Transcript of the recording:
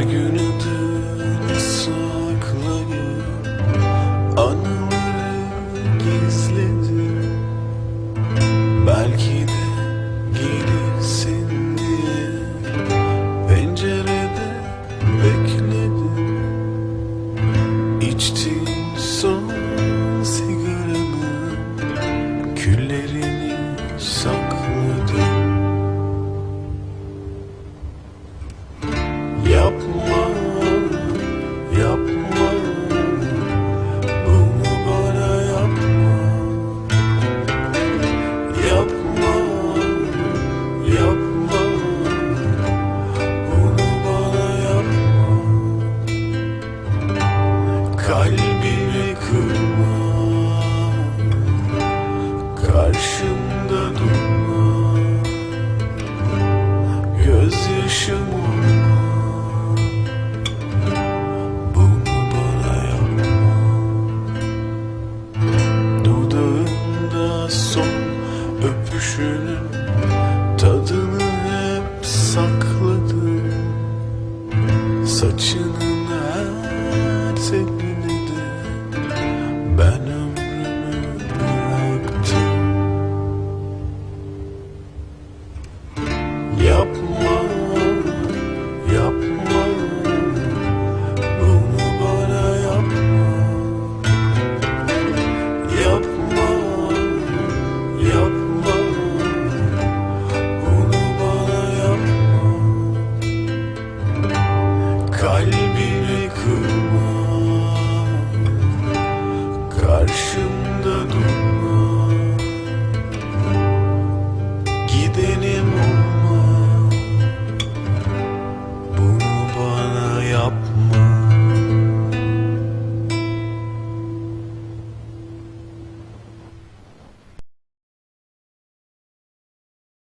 Gün Yapma, yapma Bunu bana yapma Yapma, yapma Bunu bana yapma Kalbimi kırma Karşımda dur 是 kalbimi kır.